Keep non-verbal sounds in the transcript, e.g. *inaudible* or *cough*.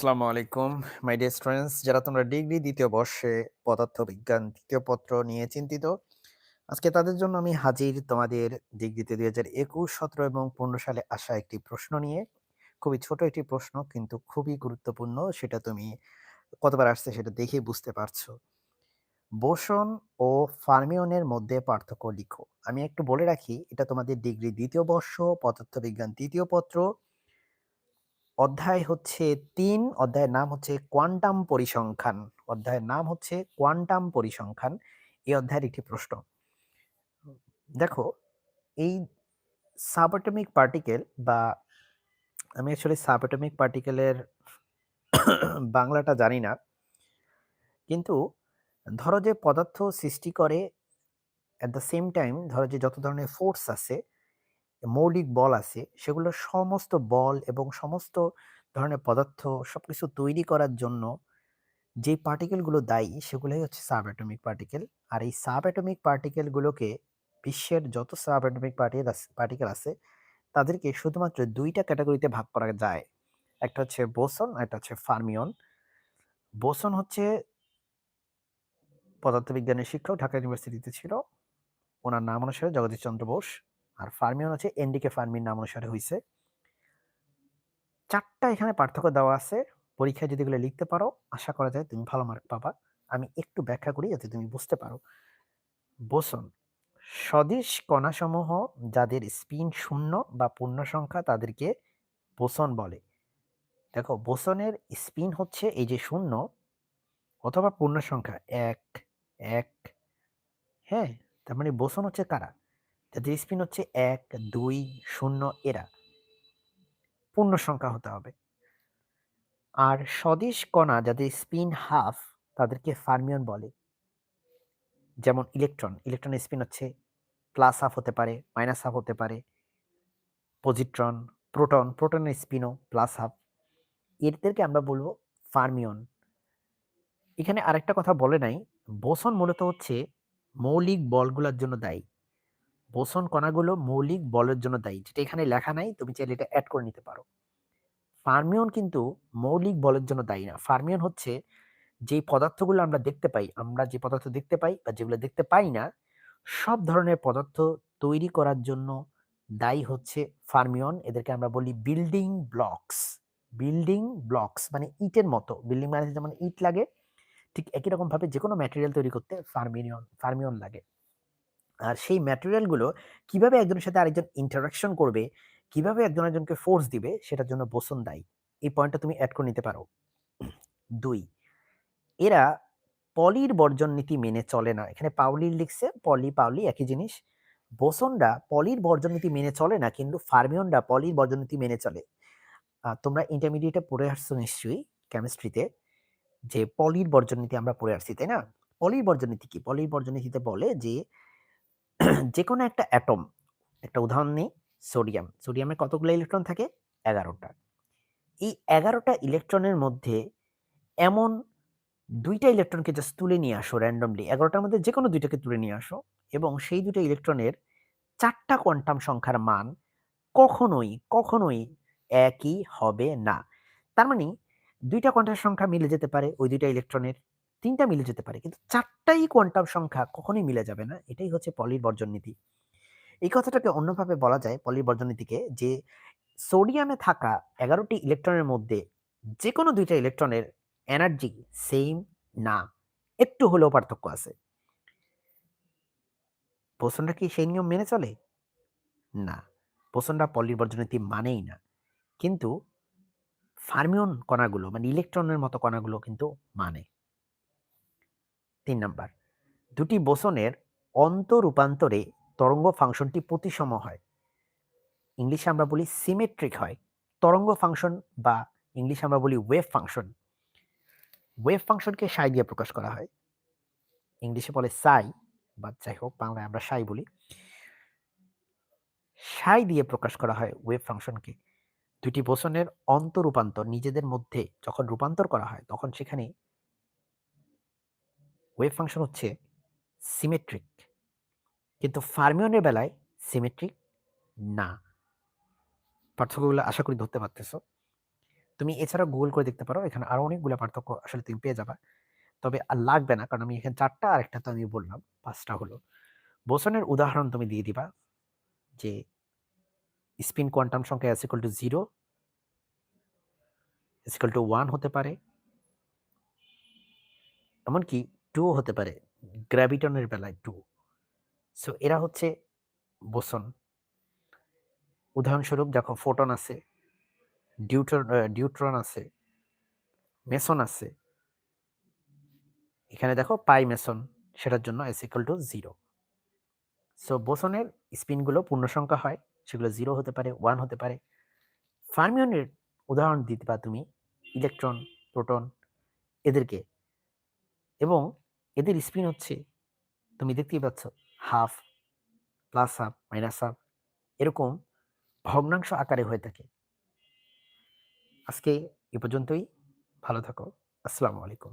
আসসালামু আলাইকুম my dear students যারা তোমরা ডিগ্রি দ্বিতীয় বর্ষে পদার্থবিজ্ঞান তৃতীয় পত্র নিয়ে চিন্তিত, আজকে তাদের জন্য আমি হাজির তোমাদের ডিগ্রিতে দুই হাজার একুশ, সতেরো এবং পনেরো সালে আসা একটি প্রশ্ন নিয়ে। খুবই ছোট একটি প্রশ্ন, কিন্তু খুবই গুরুত্বপূর্ণ, সেটা তুমি কতবার আসছে সেটা দেখে বুঝতে পারছ। বোসন ও ফার্মিয়নের মধ্যে পার্থক্য লিখো। আমি একটু বলে রাখি, এটা তোমাদের ডিগ্রি দ্বিতীয় বর্ষ, পদার্থবিজ্ঞান তৃতীয় পত্র অধ্যায় হচ্ছে তিন, অধ্যায়ের নাম হচ্ছে কোয়ান্টাম পরিসংখ্যান। অধ্যায়ের নাম হচ্ছে কোয়ান্টাম পরিসংখ্যান। এই অধ্যায়ের একটি প্রশ্ন। দেখো, এই সাবঅ্যাটমিক পার্টিকেল বা আমি অ্যাকচুয়ালি সাবঅ্যাটমিক পার্টিকেলের বাংলাটা জানি না। কিন্তু ধরো যে পদার্থ সৃষ্টি করে অ্যাট দ্য সেম টাইম ধরো যে যত ধরনের ফোর্স আছে মৌলিক বল আছে, সেগুলো সমস্ত বল এবং সমস্ত ধরনের পদার্থ সবকিছু তৈরি করার জন্য যে পার্টিকেলগুলো দায়ী, সেগুলোই হচ্ছে সাব অ্যাটমিক পার্টিকেল আর এই সাব অ্যাটমিক পার্টিকেলগুলোকে বিশ্বের যত সাব অ্যাটমিক পার্টিকেল আছে, তাদেরকে শুধুমাত্র দুইটা ক্যাটাগরিতে ভাগ করা যায়। একটা হচ্ছে বোসন একটা হচ্ছে ফার্মিয়ন বোসন হচ্ছে পদার্থবিজ্ঞানের শিক্ষক ঢাকা ইউনিভার্সিটিতে ছিল। ওনার নাম অনুসারে জগদীশ চন্দ্র বোস। আর ফার্মিয়ন হচ্ছে এনডিকে ফার্মির নাম অনুসারে হয়েছে চারটা এখানে পার্থক্য দেওয়া আছে, পরীক্ষায় যদি লিখতে পারো, আশা করা যায় তুমি ভালো মার্ক পাবা। আমি একটু ব্যাখ্যা করি যাতে তুমি বুঝতে পারো। বোসন, স্বদেশ কণাসমূহ যাদের স্পিন শূন্য বা পূর্ণ সংখ্যা তাদেরকে বোসন বলে। দেখো, বোসনের স্পিন হচ্ছে এই যে শূন্য অথবা পূর্ণ সংখ্যা এক এক হ্যাঁ? তার মানে বোসন হচ্ছে কারা? যাদের স্পিন হচ্ছে এক, দুই, শূন্য এরা। পূর্ণ সংখ্যা হতে হবে। আর স্বদেশ কণা, যাদের স্পিন হাফ তাদেরকে ফার্মিয়ন বলে। যেমন ইলেকট্রন ইলেকট্রনের স্পিন হচ্ছে প্লাস হাফ হতে পারে মাইনাস হাফ হতে পারে। পজিট্রন প্রোটন প্রোটনের স্পিনও প্লাস হাফ এদেরকে আমরা বলব ফার্মিয়ন। এখানে আরেকটা কথা বলে নাই। বোসন মূলত হচ্ছে মৌলিক বলগুলোর জন্য দায়ী। বোসন কণাগুলো মৌলিক বলের জন্য দায়ী। যেটা এখানে লেখা নাই, তুমি চাইলে এটা অ্যাড করে নিতে পারো। ফার্মিয়ন কিন্তু মৌলিক বলের জন্য দায়ী না। ফার্মিয়ন হচ্ছে যে পদার্থগুলো আমরা দেখতে পাই, আমরা যে পদার্থ দেখতে পাই বা যেগুলো দেখতে পাই না, সব ধরনের পদার্থ তৈরি করার জন্য দায়ী হচ্ছে ফার্মিয়ন এদেরকে আমরা বলি বিল্ডিং ব্লকস বিল্ডিং ব্লকস মানে ইটের মতো। বিল্ডিং মানে যেমন ইট লাগে, ঠিক একই রকম ভাবে যে কোনো ম্যাটেরিয়াল তৈরি করতে ফার্মিয়ন ফার্মিয়ন লাগে। আর সেই ম্যাটেরিয়ালগুলো কীভাবে একজনের সাথে আরেকজন ইন্টারাকশন করবে, কীভাবে একজন একজনকে ফোর্স দিবে, সেটার জন্য বোসন দায়ী। এই পয়েন্টটা তুমি অ্যাড করে নিতে পারো। দুই, এরা পলির বর্জন নীতি মেনে চলে না। এখানে পাউলির লিখছে পলি পাউলি একই জিনিস। বোসনরা পলির বর্জন নীতি মেনে চলে না, কিন্তু ফার্মিয়নরা পলির বর্জন নীতি মেনে চলে। তোমরা ইন্টারমিডিয়েটে পড়ে আসছো নিশ্চয়ই কেমিস্ট্রিতে যে পলির বর্জন নীতি আমরা পড়ে আসছি, তাই না? পলির বর্জন নীতি কি? পলির বর্জন নীতিতে বলে যে *clears throat* যে কোনো একটা অ্যাটম একটা উদাহরণ নেই সোডিয়াম সোডিয়ামে কতগুলো ইলেকট্রন থাকে? এগারোটা। এই এগারোটা ইলেকট্রনের মধ্যে এমন দুইটা ইলেকট্রনকে জাস্ট তুলে নিয়ে আসো র্যান্ডমলি এগারোটার মধ্যে যে কোনো দুইটাকে তুলে নিয়ে আসো এবং সেই দুটো ইলেকট্রনের চারটা কোয়ান্টাম সংখ্যার মান কখনোই কখনোই একই হবে না। তার মানে দুইটা কোয়ান্টাম সংখ্যা মিলে যেতে পারে ওই দুইটা ইলেকট্রনের তিনটা মিলে যেতে পারে। কিন্তু চারটাই কোয়ান্টাম সংখ্যা কখনোই মিলে যাবে না। এটাই হচ্ছে পলির বর্জন নীতি। এই কথাটাকে অন্যভাবে বলা যায় পলির বর্জন নীতিকে যে সোডিয়ামে থাকা এগারোটি ইলেকট্রনের মধ্যে যে কোনো দুইটা ইলেকট্রনের এনার্জি সেম না, একটু হলেও পার্থক্য আছে। পোষণটা কি সেই নিয়ম মেনে চলে? না পোষণটা পলির বর্জন নীতি মানেই না। কিন্তু ফার্মিয়ন কণাগুলো মানে ইলেকট্রনের মতো কণাগুলো কিন্তু মানে। তিন নাম্বার। দুটি বোসনের অন্তরূপান্তরে তরঙ্গ ফাংশনটি প্রতিসম হয়। ইংলিশে আমরা বলি সিমেট্রিক হয়। তরঙ্গ ফাংশন বা ইংলিশে আমরা বলি ওয়েভ ফাংশন। ওয়েভ ফাংশনকে সাই দিয়ে প্রকাশ করা হয়। ইংলিশে বলে সাই বা যাই হোক, বাংলায় আমরা সাই বলি। সাই দিয়ে প্রকাশ করা হয় ওয়েভ ফাংশনকে। দুটি বোসনের অন্তরূপান্তর নিজেদের মধ্যে যখন রূপান্তর করা হয়, তখন সেখানে ওয়েভ ফাংশন হচ্ছে সিমেট্রিক। কিন্তু ফার্মিয়নের বেলায় সিমেট্রিক না। পার্থক্যগুলো আশা করি ধরতে পারতেছ। তুমি এছাড়া গুগল করে দেখতে পারো, এখানে আরও অনেকগুলো পার্থক্য আসলে তুমি পেয়ে যাবা। তবে আর লাগবে না, কারণ আমি এখানে চারটা আর একটা তো আমি বললাম, পাঁচটা হলো। বোসনের উদাহরণ তুমি দিয়ে দিবা যে স্পিন কোয়ান্টাম সংখ্যা equal to zero equal to one হতে পারে। এমনকি টু হতে পারে গ্র্যাভিটনের বেলায় টু সো এরা হচ্ছে বোসন। উদাহরণস্বরূপ দেখো ফোটন আছে ডিউটর ডিউট্রন আছে মেসন আছে, এখানে দেখো পাই মেসন সেটার জন্য S equal to zero so বোসনের স্পিনগুলো পূর্ণ সংখ্যা হয়, সেগুলো জিরো হতে পারে ওয়ান হতে পারে। ফার্মিয়নের উদাহরণ দিতে পারো তুমি ইলেকট্রন প্রোটন এদেরকে। এবং এদের স্পিন হচ্ছে, তুমি দেখতেই পাচ্ছ half plus half minus half এরকম ভগ্নাংশ আকারে হয়ে থাকে। আজকে এ পর্যন্তই, ভালো থাকো, আসসালামু আলাইকুম।